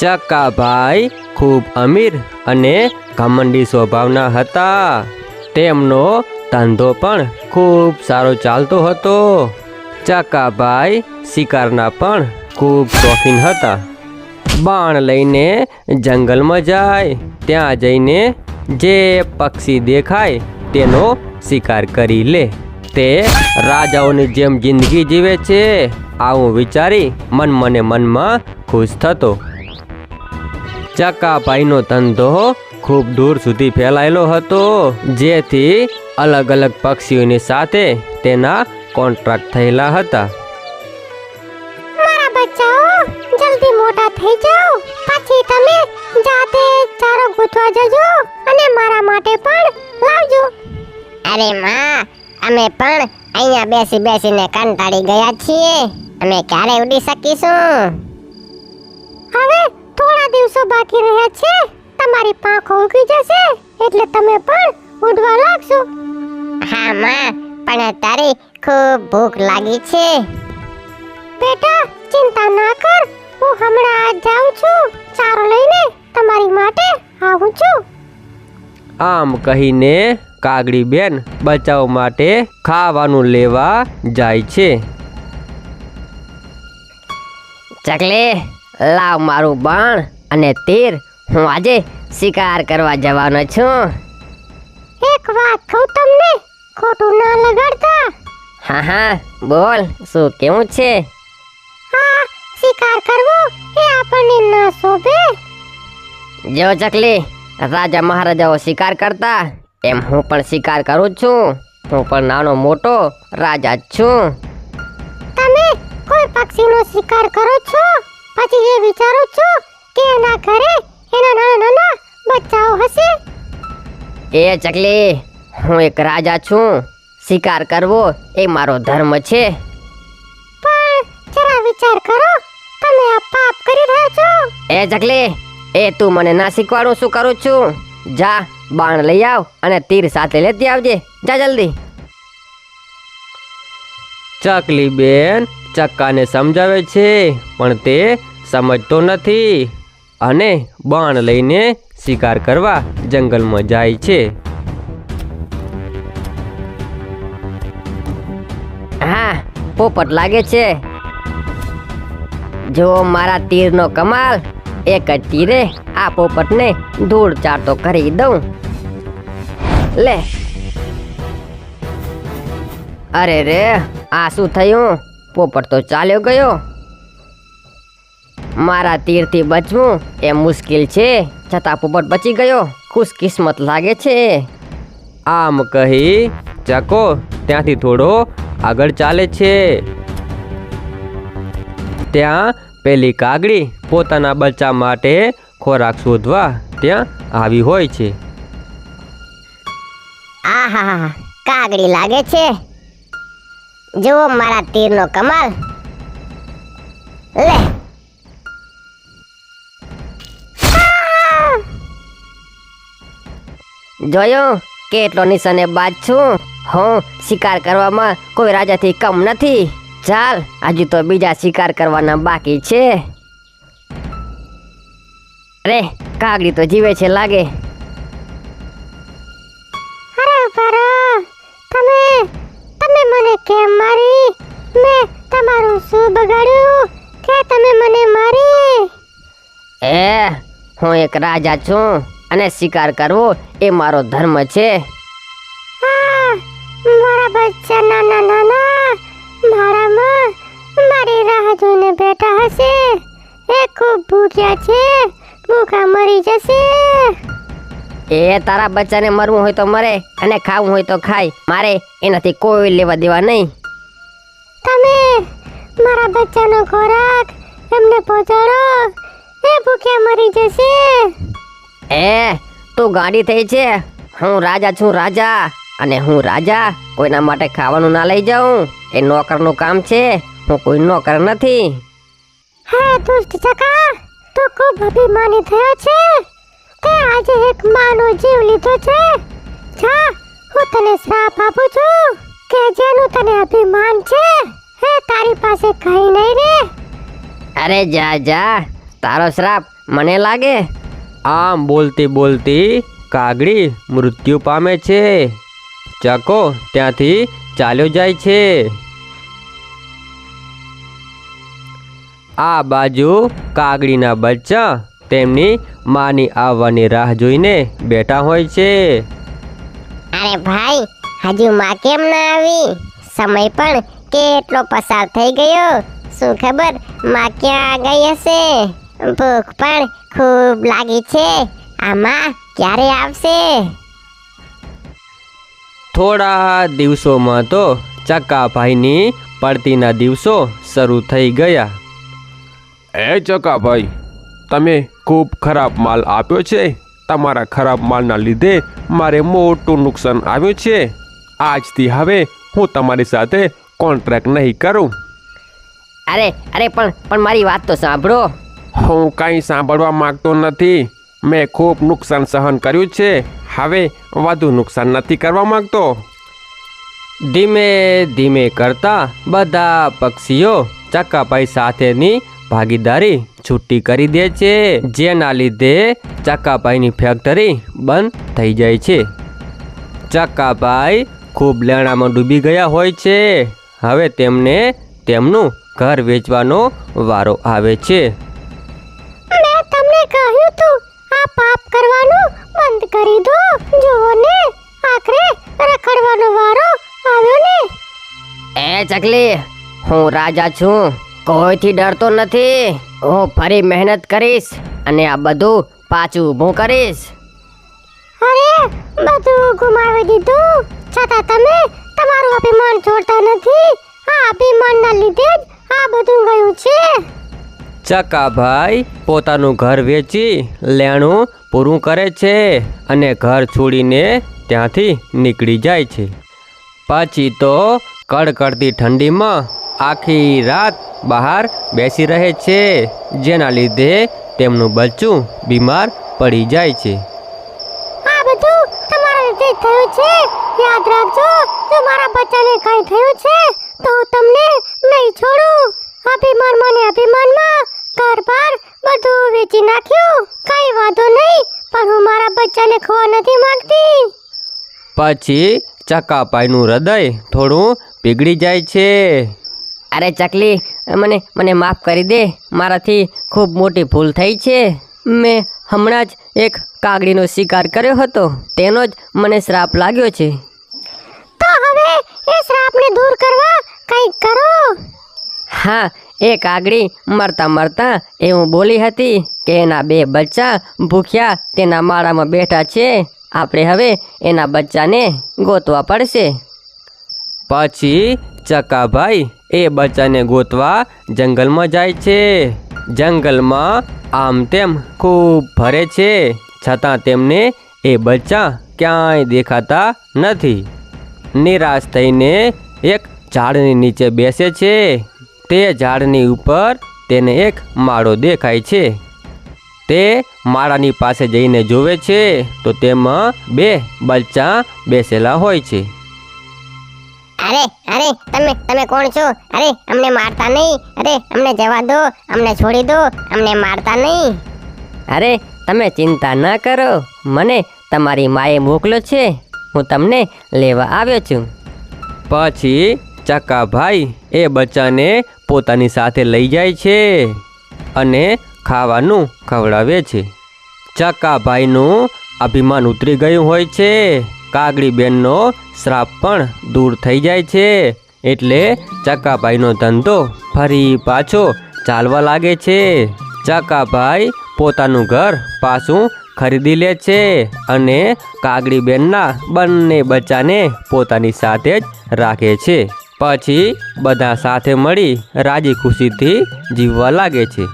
ચક્કાભાઈ, ખૂબ અમીર અને ઘમંડી સ્વભાવના હતા. તેમનો ધંધો પણ ખૂબ સારો ચાલતો હતો. ચકાભાઈ શિકારના પણ ખૂબ શોખીન હતા. બાણ લઈને જંગલમાં જાય, ત્યાં જઈને જે પક્ષી દેખાય તેનો શિકાર કરી લે. તે રાજાઓની જેમ જિંદગી જીવે છે. આવું વિચારી મન મને મનમાં ખુશ થતો. ચકાભાઈનો ધંધો ખૂબ દૂર સુધી ફેલાયેલો હતો. જેથી અલગ અલગ પક્ષીઓની સાથે તેના કોન્ટ્રાક્ટ થયેલા હતા. મારા બચ્ચાઓ જલ્દી મોટા થઈ જાઓ. પછી તમે જાતે ચારો ગોતવા જજો અને મારા માટે પણ લાવજો. અરે માં અમે પણ અહીંયા બેસી બેસીને કંટાળી ગયા છીએ. અમે ક્યારે ઉડી શકીશું? હવે થોડા દિવસો બાકી રહ્યા છે? તમારી પાંખો ઉગી જશે એટલે તમે પણ ઉડવા લાગશો. હા માં પણ તારી ખૂબ ભૂખ લાગી છે. બેટા ચિંતા ના કર. હું હમણાં જ જાઉં છું. ચારો લઈને તમારી માટે આવું છું. આમ કહીને કાગડી બેન બચાવ માટે ખાવાનું લેવા જાય છે. ચકલી લાવ મારું બાણ. અને તીર હું આજે શિકાર કરવા જવાનો છું. એક વાત કહું તમને? ખોટું ના લગાડતા? હા હા બોલ શું કેવું છે? હા શિકાર કરવો એ આપણને ના શોભે. જો ચકલી રાજા મહારાજાઓ શિકાર કરતા એમ હું પણ શિકાર કરું છું. હું પણ નાનો મોટો રાજા છું. તમે કોઈ પક્ષીનો શિકાર કરો છો? પછી એ વિચારો છો કે એના ઘરે? એના નાના નાના બચ્ચાઓ હશે? એ ચકલી હું એક રાજા છું. શિકાર કરવો એ મારો ધર્મ છે. પણ જરા વિચાર કરો તમે આ પાપ કરી રહ્યા છો? એ ચકલી એ તું મને ના શીખવાડું શું કરું છું? જા બાણ લઈ આવ અને તીર સાથે લેતી આવજે. જા જલ્દી. ચકલી બેન ચક્કાને સમજાવે છે પણ તે સમજતો નથી. અને બાણ લઈને શિકાર કરવા જંગલમાં જાય છે. હા, પોપટ લાગે છે. જો મારા તીરનો કમાલ, એક જ તીરે આ પોપટને ધૂળ ચાટો કરી દઉં. લે. અરે રે, આ શું થયું? પોપટ તો ચાલ્યો ગયો. મારા તીરથી બચવું એ મુશ્કેલ છે. છતાં પોપટ બચી ગયો. ખુશકિસ્મત લાગે છે. આમ કહી ચકો ત્યાંથી થોડો આગળ ચાલે છે. ત્યાં પેલી કાગડી પોતાના બચ્ચા માટે ખોરાક શોધવા ત્યાં આવી હોય છે. આહા કાગડી લાગે છે. જુઓ મારા તીરનો કમાલ. લે જોયું? કેટલો નિશાને બાદ છું. હું શિકાર કરવામાં કોઈ રાજાથી કમ નથી. ચાલ હજુ તો બીજા શિકાર કરવાના બાકી છે. અરે કાગડી તો જીવે છે લાગે. અરે બરા તમે તમે મને કેમ મારી? મેં તમારું શું બગાડ્યું? કે તમે મને મારી? એ હું એક રાજા છું. અને શિકાર કરવો એ મારો ધર્મ છે. મારા બચ્ચા નાના નાના મારામાં મારી રાહ જોઈને બેઠા હશે. એ ખૂબ ભૂખ્યા છે ભૂખા મરી જશે. એ તારા બચ્ચાને મરવું હોય તો મરે અને ખાવું હોય તો ખાય. મારે એનાથી કોઈ લેવા દેવા નહીં. તમે મારા બચ્ચાનો ખોરાક એમને પહોંચાડો. એ ભૂખ્યા મરી જશે. એ તું ગાડી થઈ છે. હું રાજા છું રાજા અને હું રાજા કોઈના માટે ખાવાનું ના લઈ જાઉં. એ નોકરનું કામ છે હું કોઈ નોકર નથી. હે દુષ્ટ ચકા તો ખૂબ અભિમાની થયો છે. તે આજે એક માનો જીવ લીધો છે. જા હું તને શ્રાપ આપું છું કે જેનું તને અભિમાન છે. હે તારી પાસે કઈ નહીં રે. અરે જા જા તારો શ્રાપ મને લાગે. આમ બોલતી બોલતી કાગડી મૃત્યુ પામે છે. ચકો ત્યાંથી ચાલ્યો જાય છે. આ બાજુ કાગડીના બચ્ચા તેમની માની આવવાની રાહ જોઈને બેઠા હોય છે. અરે ભાઈ, હજુ માં કેમ ના આવી? સમય પણ કેટલો પસાર થઈ ગયો? શું ખબર, માં ક્યાં ગઈ હશે? ભૂખ પણ ખૂબ લાગી છે. આમાં ક્યારે આવશે? થોડા દિવસોમાં તો ચકાભાઈની પડતીના દિવસો શરૂ થઈ ગયા. એ ચકાભાઈ તમે ખૂબ ખરાબ માલ આપ્યો છે. તમારા ખરાબ માલના લીધે મારે મોટું નુકસાન આવ્યું છે. આજથી હવે હું તમારી સાથે કોન્ટ્રાક્ટ નહીં કરું. અરે અરે પણ પણ મારી વાત તો સાંભળો. હું કંઈ સાંભળવા માંગતો નથી. મેં ખૂબ નુકસાન સહન કર્યું છે. હવે વધુ નુકસાન નથી કરવા માંગતો. ધીમે ધીમે કરતા બધા પક્ષીઓ ચકાભાઈ સાથેની ભાગીદારી છૂટી કરી દે છે. જેના લીધે ચકાભાઈની ફેક્ટરી બંધ થઈ જાય છે. ચકાભાઈ ખૂબ લેણામાં ડૂબી ગયા હોય છે. હવે તેમને તેમનું ઘર વેચવાનો વારો આવે છે. કહ્યું તું આ પાપ કરવાનું બંધ કરી દો. જુઓ ને આખરે રખડવાનો વારો આવ્યો ને. એ ચકલી હું રાજા છું કોઈથી ડરતો નથી. હું ફરી મહેનત કરીશ અને આ બધું પાછું ઊભું કરીશ. અરે બધું ગુમાવી દીધું. છતાં તમે તમારું અભિમાન છોડતા નથી. આ અભિમાનના લીધે જ આ બધું ગયું છે. ચકાભાઈ પોતાનું ઘર વેચી લેણું પૂરું કરે છે અને ઘર છોડીને ત્યાંથી નીકળી જાય છે. પછી તો કડકડતી ઠંડીમાં આખી રાત બહાર બેસી રહે છે, જેના લીધે તેમનું બચ્ચું બીમાર પડી જાય છે. યાદ રાખજો જો મારા બચ્ચાને કંઈ થયું છે તો તમને નહીં છોડું. અભિમાનમાં મને અભિમાનમાં ઘર બધું વેચી નાખ્યું. કઈ વાંધો નહીં પણ હું મારા બચ્ચાને ખોવા નથી માંગતી. પછી ચકાપાઈનું હૃદય થોડું પીગળી જાય છે. અરે ચકલી મને મને માફ કરી દે. મારાથી ખૂબ મોટી ભૂલ થઈ છે. મેં હમણાં જ એક કાગડીનો શિકાર કર્યો હતો. તેનો જ મને શ્રાપ લાગ્યો છે. તો હવે એ શ્રાપને દૂર કરવા કંઈક કરો. હા, એ કાગડી મરતા મરતા એવું બોલી હતી કે એના બે બચ્ચા ભૂખ્યા તેના માળામાં બેઠા છે. આપણે હવે એના બચ્ચાને ગોતવા પડશે. પછી ચકાભાઈ એ બચ્ચાને ગોતવા જંગલમાં જાય છે. જંગલમાં આમ તેમ ખૂબ ફરે છે. છતાં તેમને એ બચ્ચા ક્યાંય દેખાતા નથી. નિરાશ થઈને એક ઝાડની નીચે બેસે છે. તે ઝાડની ઉપર તેને એક માળો દેખાય છે. તે માળાની પાસે જઈને જોવે છે તો તેમાં બે બચ્ચા બેસેલા હોય છે. અરે અરે તમે તમે કોણ છો? અરે અમને મારતા નહીં. અરે અમને જવા દો અમને છોડી દો અમને મારતા નહીં. અરે તમે ચિંતા ન કરો. મને તમારી માએ મોકલો છે. હું તમને લેવા આવ્યો છું. પછી ચકાભાઈ એ બચ્ચાને પોતાની સાથે લઈ જાય છે અને ખાવાનું ખવડાવે છે. ચકાભાઈનું અભિમાન ઉતરી ગયું હોય છે. કાગડી બેનનો શ્રાપ પણ દૂર થઈ જાય છે. એટલે ચકાભાઈનો ધંધો ફરી પાછો ચાલવા લાગે છે. ચકાભાઈ પોતાનું ઘર પાછું ખરીદી લે છે અને કાગડી બેનના બંને બચ્ચાને પોતાની સાથે જ રાખે છે. પછી બધા સાથે મળી રાજી ખુશીથી જીવવા લાગે છે.